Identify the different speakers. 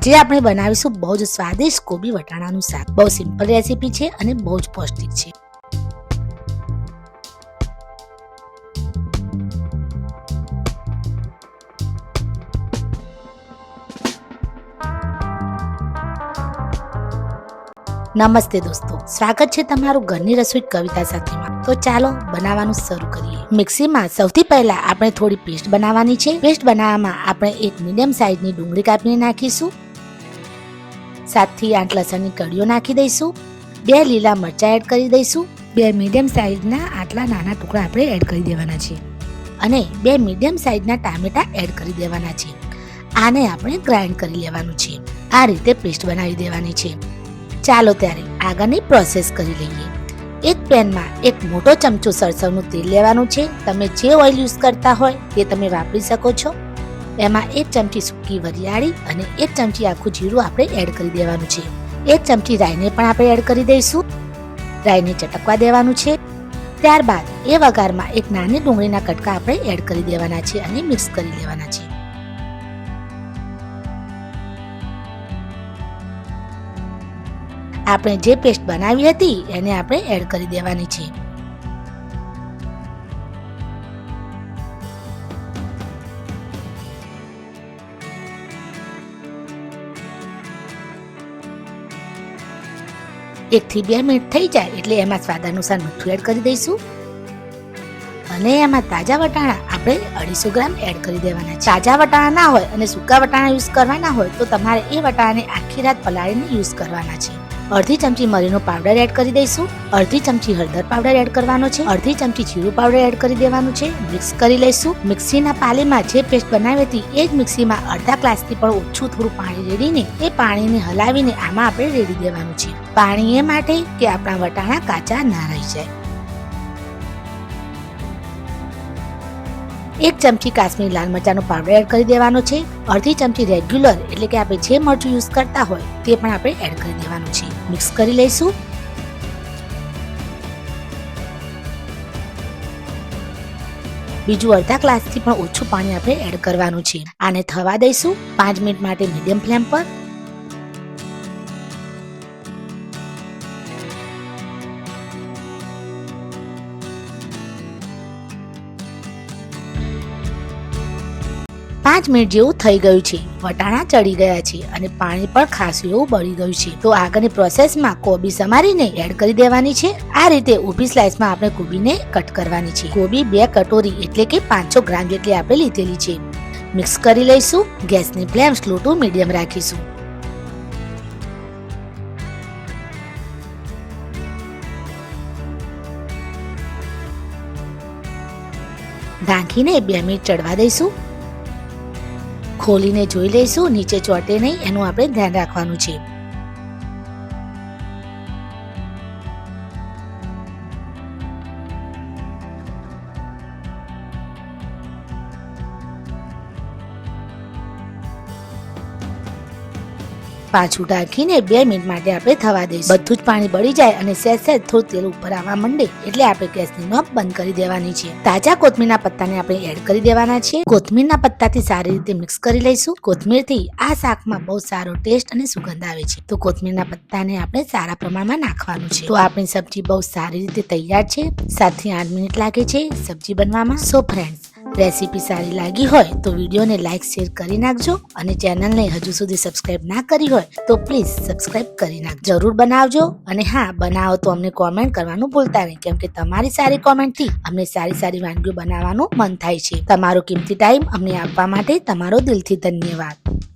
Speaker 1: આજે આપણે બનાવીશું બહુ જ સ્વાદિષ્ટ કોબી વટાણાનું શાક. બહુ સિમ્પલ રેસીપી છે અને બહુ જ પૌષ્ટિક છે. નમસ્તે દોસ્તો, સ્વાગત છે તમારું ઘરની રસોઈ કવિતા સાથેમાં. તો ચાલો બનાવવાનું શરૂ કરીએ. મિક્સીમાં સૌથી પહેલા આપણે થોડી પેસ્ટ બનાવવાની છે. પેસ્ટ બનાવવામાં આપણે એક મીડિયમ સાઇઝની ડુંગળી કાપીને નાખીશું. સાતથી આઠ લસણની કળીઓ નાખી દઈશું. બે લીલા મરચાં એડ કરી દઈશું. બે મીડિયમ સાઇઝના આટલા નાના ટુકડા આપણે એડ કરી દેવાના છે અને બે મીડિયમ સાઇઝના ટામેટા એડ કરી દેવાના છે આને આપણે ગ્રાઇન્ડ કરી લેવાનું છે. આ રીતે પેસ્ટ બનાવી દેવાની છે. ચાલો ત્યારે આગળની પ્રોસેસ કરી લઈએ. એક પેનમાં એક મોટો ચમચો સરસવનું તેલ લેવાનું છે. તમે જે ઓઇલ યુઝ કરતા હોય તે તમે વાપરી શકો છો. એમાં એક ચમચી સૂકી વરિયાળી અને એક ચમચી આખું જીરું આપણે એડ કરી દેવાનું છે. એક ચમચી રાઈને પણ આપણે એડ કરી દઈશું. રાઈને ચટકવા દેવાનું છે. ત્યારબાદ એ વઘારમાં એક નાની ડુંગળીના કટકા આપણે એડ કરી દેવાના છે અને મિક્સ કરી લેવાના છે. આપણે જે પેસ્ટ બનાવી હતી એને આપણે એડ કરી દેવાની છે. એક થી બે મિનિટ થઈ જાય એટલે એમાં સ્વાદ અનુસાર મીઠું એડ કરી દઈશું. અને એમાં તાજા વટાણા આપણે અઢીસો ગ્રામ એડ કરી દેવાના. છે તાજા વટાણા ના હોય અને સૂકા વટાણા યુઝ કરવાના હોય તો તમારે એ વટાણાને આખી રાત પલાળીને યુઝ કરવાના છે. અડધી ચમચી મરીનો પાવડર એડ કરી દઈશું. અડધી ચમચી હળદર પાવડર એડ કરવાનો છે. અડધી ચમચી જીરું પાવડર એડ કરી દેવાનું છે. મિક્સ કરી લઈશું. મિક્સીના પાલીમાં જે પેસ્ટ બનાવી હતી એ જ મિક્સીમાં અડધા ગ્લાસથી પણ ઓછું થોડું પાણી રેડીને એ પાણીને હલાવીને આમાં આપણે રેડી દેવાનું છે. પાણી એ માટે કે આપણા વટાણા કાચા ના રહી જાય. એક ચમચી કાશ્મીરી લાલ મરચાંનો પાવડર એડ કરી દેવાનો છે. અડધી ચમચી રેગ્યુલર એટલે કે આપણે જે મરચું યુઝ કરતા હોય તે પણ આપણે એડ કરી દેવાનું છે. મિક્સ કરી લઈશું. બીજું અડધા ગ્લાસથી પણ ઓછું પાણી આપણે એડ કરવાનું છે. આને થવા દઈશું પાંચ મિનિટ માટે મીડિયમ ફ્લેમ પર. પાંચ મિનિટ જેવું થઈ ગયું છે. વટાણા ચડી ગયા છે અને પાણી પણ ખાસું એવું બળી ગયું છે. તો આગળની પ્રોસેસમાં કોબી સમારીને એડ કરી દેવાની છે. આ રીતે ઊભી સ્લાઇસમાં આપણે કોબીને કટ કરવાની છે. કોબી બે કટોરી એટલે કે પાંચસો ગ્રામ જેટલી આપણે લીધેલી છે. મિક્સ કરી લઈશું. ગેસની ફ્લેમ સ્લો ટુ મીડિયમ રાખીશું. ઢાંકીને બે મિનિટ ચડવા દઈશું. ખોલીને જોઈ લઈશું નીચે ચોટે નહીં એનું આપણે ધ્યાન રાખવાનું છે. પાછું ઢાંકીને બે મિનિટ માટે આપણે થવા દઈશું. બધું જ પાણી બળી જાય અને સહેજ સહેજ થોડું તેલ ઉપર આવવા માંડે, એટલે આપણે ગેસની નોબ બંધ કરી દેવાની છે. તાજા કોથમીરના પત્તાને આપણે એડ કરી દેવાના છે. કોથમીરના પત્તાથી સારી રીતે મિક્સ કરી લઈશું. કોથમીરથી આ શાકમાં બહુ સારો ટેસ્ટ અને સુગંધ આવે છે. તો કોથમીરના પત્તાને આપણે સારા પ્રમાણમાં નાખવાનું છે. તો આપણી સબ્જી બહુ સારી રીતે તૈયાર છે. સાતથી આઠ મિનિટ લાગે છે સબ્જી બનવામાં. સો ફ્રેન્ડ્સ રેસીપી સારી લાગી હોય તો વિડીયોને લાઇક શેર કરી નાખજો અને ચેનલને હજુ સુધી સબસ્ક્રાઇબ ના કરી હોય તો પ્લીઝ સબસ્ક્રાઇબ કરી નાખ જરૂર બનાવજો અને હા, બનાવો તો અમને કોમેન્ટ કરવાનું ભૂલતા નહીં, કેમ કે તમારી સારી કોમેન્ટથી અમને સારી સારી વાનગીઓ બનાવવાનું મન થાય છે. તમારો કિંમતી ટાઈમ અમને આપવા માટે તમારો દિલથી ધન્યવાદ.